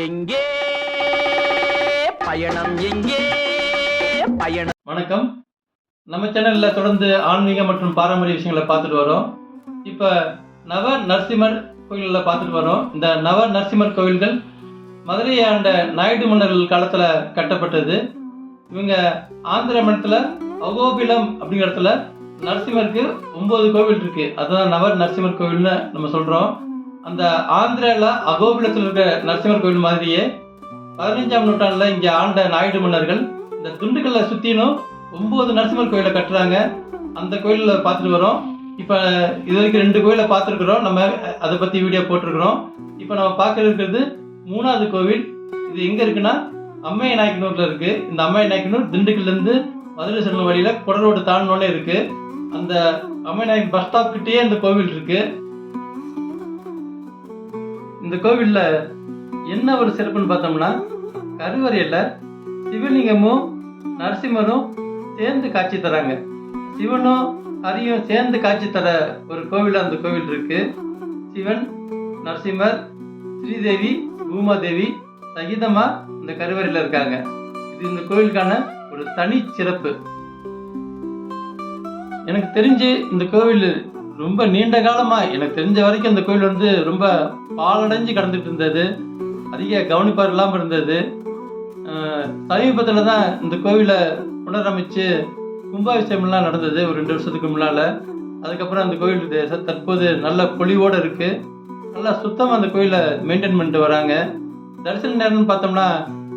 எங்கே? பயணம் எங்கே? பயணம் வணக்கம். நம்ம சேனல்ல தொடர்ந்து ஆன்மீக மற்றும் பாரம்பரிய விஷயங்களை பார்த்துட்டு வரோம். இப்போ நவ நரசிம்மர் கோயில்களை பார்த்துட்டு வரோம். இந்த நவ நரசிம்மர் கோயில்கள் மதுரையை ஆண்ட நாயுடு மன்னர்கள் காலத்தில் கட்டப்பட்டது. இவங்க ஆந்திர மண்டலத்தில் அகோபிலம் அப்படிங்கிற இடத்துல நரசிம்மருக்கு ஒன்பது கோவில் இருக்கு. அதுதான் நவ நரசிம்மர் கோவில்னு நம்ம சொல்றோம். அந்த ஆந்திரால அகோபிலத்தில் இருக்கிற நரசிம்மர் கோவில் மாதிரியே பதினஞ்சாம் நூற்றாண்டுல இங்க ஆண்ட நாயுடு மன்னர்கள் இந்த துண்டுக்கல்லை சுத்தினும் ஒன்பது நரசிம்மர் கோயிலை கட்டுறாங்க. அந்த கோயிலில் பார்த்துட்டு வரோம். இப்போ இது வரைக்கும் ரெண்டு கோயிலை பார்த்துருக்குறோம். நம்ம அதை பற்றி வீடியோ போட்டிருக்கிறோம். இப்போ நம்ம பார்க்க இருக்கிறது மூணாவது கோவில். இது எங்கே இருக்குன்னா அம்மைய நாயக்கனூரில் இருக்கு. இந்த அம்மைய நாயக்கனூர் திண்டுக்கல்லேருந்து மதுரை செல்லும் வழியில் குடரோடு தாண்டினோடனே இருக்கு. அந்த அம்மைய நாயக்கன் பஸ் ஸ்டாப் கிட்டேயே அந்த கோவில் இருக்கு. இந்த கோவிலில் என்ன ஒரு சிறப்புன்னு பார்த்தோம்னா கருவறையில் சிவலிங்கமும் நரசிம்மரும் சேர்ந்து காட்சி தராங்க. சிவனும் ஹரியும் சேர்ந்து காட்சி தர ஒரு கோவில் அந்த கோவில் இருக்கு. சிவன் நரசிம்மர் ஸ்ரீதேவி பூமாதேவி சகிதமா இந்த கருவறையில் இருக்காங்க. இது இந்த கோவிலுக்கான ஒரு தனி சிறப்பு. எனக்கு தெரிஞ்சு இந்த கோவில் ரொம்ப நீண்ட காலமாக எனக்கு தெரிஞ்ச வரைக்கும் அந்த கோயில் வந்து ரொம்ப பாலடைஞ்சு கடந்துட்டு இருந்தது. அதிக கவனிப்பார் இல்லாமல் இருந்தது. சமீபத்தில் தான் இந்த கோவிலை புனரமைச்சு கும்பாபிஷேகம்லாம் நடந்தது ஒரு ரெண்டு வருஷத்துக்கு முன்னால். அதுக்கப்புறம் அந்த கோயில் தற்போது நல்ல பொலிவோடு இருக்குது நல்லா சுத்தமாக அந்த கோயிலை மெயின்டைன் பண்ணிட்டு வராங்க. தரிசன நேரம்னு பார்த்தோம்னா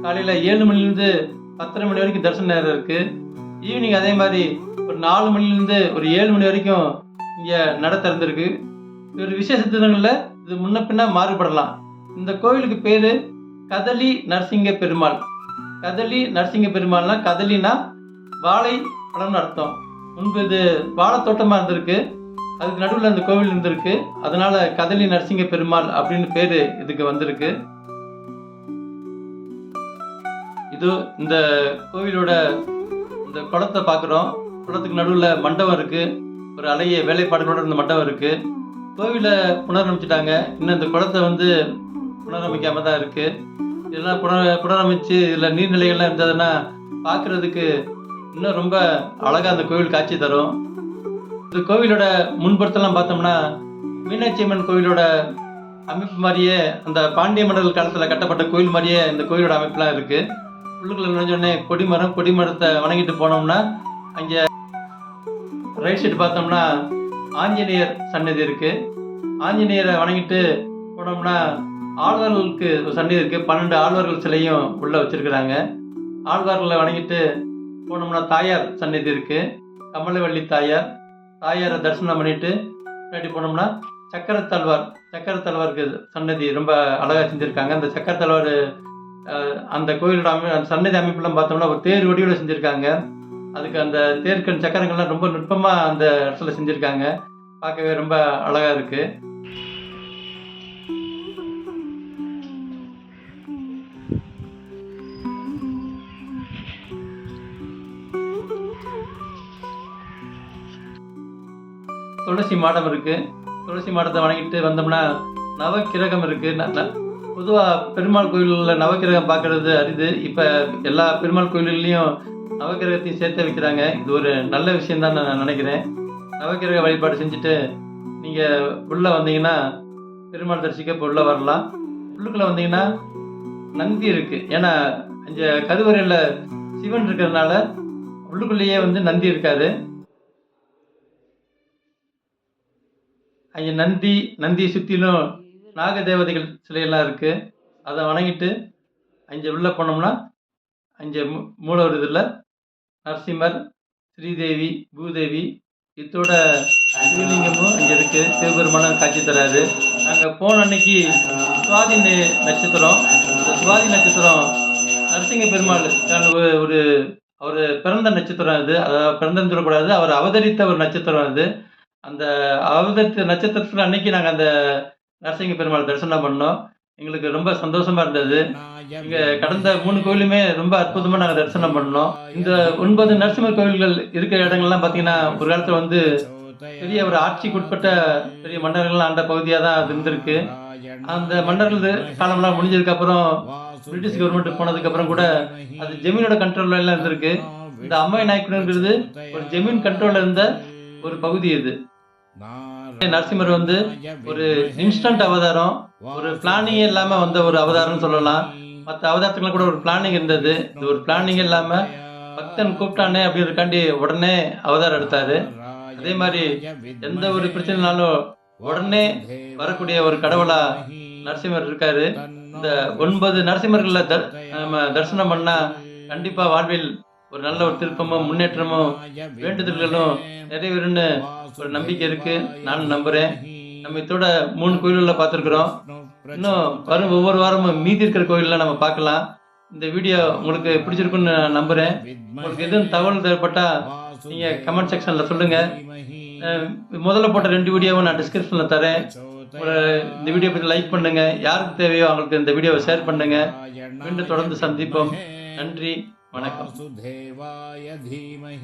காலையில் ஏழு மணிலேருந்து பத்தரை மணி வரைக்கும் தரிசன நேரம் இருக்குது ஈவினிங் அதே மாதிரி ஒரு நாலு மணிலேருந்து ஒரு ஏழு மணி வரைக்கும் இங்கே நட திறந்திருக்கு. ஒரு விசேஷ தினங்களில் இது முன்ன பின்ன மாறுபடலாம். இந்த கோவிலுக்கு பேர் கதலி நரசிங்க பெருமாள். கதலி நரசிங்க பெருமாள்னா கதலினா வாழை பழம்னு அர்த்தம். முன்பு இது வாழைத்தோட்டமாக இருந்திருக்கு. அதுக்கு நடுவில் அந்த கோவில் இருந்திருக்கு. அதனால கதலி நரசிங்க பெருமாள் அப்படின்னு பேர் இதுக்கு வந்திருக்கு. இது இந்த கோவிலோட இந்த குளத்தை பார்க்குறோம் குளத்துக்கு நடுவில் மண்டபம் இருக்குது ஒரு அழகிய வேலைப்பாடுகளோடு இந்த மண்டபம் இருக்குது கோவிலை புனரமைச்சிட்டாங்க. இன்னும் இந்த குளத்தை வந்து புனரமைக்காமல் தான் இருக்குது இதெல்லாம் புனர புனரமைச்சு இதில் நீர்நிலைகள்லாம் இருந்ததுன்னா பார்க்குறதுக்கு இன்னும் ரொம்ப அழகாக அந்த கோவில் காட்சி தரும். இந்த கோவிலோட முன்புறத்தெல்லாம் பார்த்தோம்னா மீனாட்சி அம்மன் கோவிலோட அமைப்பு மாதிரியே அந்த பாண்டிய மண்டல் காலத்தில் கட்டப்பட்ட கோவில் மாதிரியே இந்த கோவிலோட அமைப்புலாம் இருக்குது உள்ளுக்குள்ளே நுழைஞ்சோடனே கொடிமரம் கொடிமரத்தை வணங்கிட்டு போனோம்னா அங்கே ரைட் சைடு பார்த்தோம்னா ஆஞ்சநேயர் சன்னதி இருக்கு. ஆஞ்சநேயரை வணங்கிட்டு போனோம்னா ஆழ்வார்களுக்கு சன்னதி இருக்கு. பன்னெண்டு ஆழ்வார்கள் சிலையும் உள்ள வச்சிருக்கிறாங்க. ஆழ்வார்களை வணங்கிட்டு போனோம்னா தாயார் சன்னதி இருக்கு. கமலவள்ளி தாயார். தாயாரை தரிசனம் பண்ணிட்டு முன்னாடி போனோம்னா சக்கரத்தல்வார். சக்கரத்தல்வாருக்கு சன்னதி ரொம்ப அழகாக செஞ்சுருக்காங்க. அந்த சக்கரத்தல்வார் அஹ், அந்த கோயிலோட அமை அந்த சன்னதி அமைப்புலாம் பார்த்தோம்னா ஒரு தேர் வடிவில் செஞ்சுருக்காங்க. அதுக்கு அந்த தேர்க்கன் சக்கரங்கள்லாம் ரொம்ப நுட்பமாக அந்த இடத்துல செஞ்சுருக்காங்க. பார்க்கவே ரொம்ப அழகாக இருக்கு. துளசி மாடம் இருக்கு. துளசி மாடத்தை வணங்கிட்டு வந்தோம்னா நவக்கிரகம் இருக்கு. பொதுவாக பெருமாள் கோயிலில் நவக்கிரகம் பார்க்கறது அரிது. இப்போ எல்லா பெருமாள் கோயில்கள்லேயும் நவக்கிரகத்தையும் சேர்த்து வைக்கிறாங்க. இது ஒரு நல்ல விஷயம் தான் நான் நினைக்கிறேன். நவக்கிரக வழிபாடு செஞ்சுட்டு நீங்கள் உள்ளே வந்தீங்கன்னா பெருமாள் தரிசிக்க இப்போ உள்ளே வரலாம். உள்ளுக்குள்ளே வந்தீங்கன்னா நந்தி இருக்குது ஏன்னா அஞ்ச கருவறையில் சிவன் இருக்கிறதுனால உள்ளுக்குள்ளேயே வந்து நந்தி இருக்காது அங்கே நந்தி நந்தியை சுற்றிலும் நாக தேவதைகள் சிலையெல்லாம் இருக்கு. அதை வணங்கிட்டு அங்கே உள்ள போனோம்னா அங்கே மூ- மூலவர் இதில் நரசிம்மர் ஸ்ரீதேவி பூதேவி இத்தோட சிவலிங்கமும் அங்கே இருக்கு. சிவபெருமானம் காட்சி தராரு. நாங்கள் போன அன்னைக்கு சுவாதி நட்சத்திரம். இந்த சுவாதி நட்சத்திரம் நரசிங்க பெருமாள் ஒரு- ஒரு அவர் பிறந்த நட்சத்திரம் அது. அதாவது பிறந்தன்னு சொல்லக்கூடாது. அவர் அவதரித்த ஒரு நட்சத்திரம் அது. அந்த அவதரித்த நட்சத்திரத்தில் அன்னைக்கு நாங்கள் அந்த நரசிங்க பெருமாள் தரிசனம் பண்ணோம். எங்களுக்கு ரொம்ப சந்தோஷமா இருந்தது. இங்க கடந்த மூணு கோயிலுமே ரொம்ப அற்புதமா நாங்கள் தரிசனம் பண்ணோம். இந்த ஒன்பது நரசிம்மர் கோவில்கள் இருக்கிற இடங்கள்லாம் பார்த்தீங்கன்னா ஒரு காலத்துல வந்து பெரிய ஒரு ஆட்சிக்கு உட்பட்ட பெரிய மன்னர்கள் ஆண்ட பகுதியாக தான் அது இருந்திருக்கு. அந்த மன்னர்கள் காலம்லாம் முடிஞ்சதுக்கு அப்புறம் பிரிட்டிஷ் கவர்மெண்ட் போனதுக்கு அப்புறம் கூட அது ஜெமீனோட கண்ட்ரோல்ல எல்லாம் இருந்திருக்கு. இந்த அம்மாய் நாயக்கனுங்கிறது ஒரு ஜெமீன் கண்ட்ரோல்ல இருந்த ஒரு பகுதி இது. நரசிம்மர் வந்து ஒரு இன்ஸ்டன்ட் அவதாரம் ஒரு பிளானிங் இல்லாம வந்த ஒரு அவதாரம்னு சொல்லலாம். மற்ற அவதாரத்துக்குலாம் கூட ஒரு பிளானிங் இருந்தது. இது ஒரு பிளானிங் இல்லாம பக்தன் கூப்பிட்டானே அப்படின்றக்காண்டி உடனே அவதாரம் எடுத்தாரு. அதே மாதிரி எந்த ஒரு பிரச்சனைனாலும் உடனே வரக்கூடிய ஒரு கடவுளா நரசிம்மர் இருக்காரு. இந்த ஒன்பது நரசிம்மர்கள்ல தர்- நம்ம தரிசனம் பண்ணா கண்டிப்பா வாழ்வில் ஒரு நல்ல ஒரு திருப்பமும் முன்னேற்றமும் வேண்டுதல்களும் நிறைவேறும்னு ஒரு நம்பிக்கை இருக்கு. நானும் நம்புறேன். நம்ம இதோட மூணு கோயில்களில் பார்த்துருக்குறோம். இன்னும் வரும் ஒவ்வொரு வாரமும் மீதி இருக்கிற கோயில்லாம் நம்ம பார்க்கலாம். இந்த வீடியோ உங்களுக்கு பிடிச்சிருக்குன்னு நான் நம்புறேன். உங்களுக்கு எதுவும் தகவல் தேவைப்பட்டா நீங்க கமெண்ட் செக்ஷன்ல சொல்லுங்க. முதல்ல போட்ட ரெண்டு வீடியோவும் நான் டிஸ்கிரிப்ஷன்ல தரேன். ஒரு இந்த வீடியோ பத்தி லைக் பண்ணுங்க. யாருக்கு தேவையோ அவங்களுக்கு இந்த வீடியோவை ஷேர் பண்ணுங்க. மீண்டும் தொடர்ந்து சந்திப்போம். நன்றி. वासुदेवाय धीमहि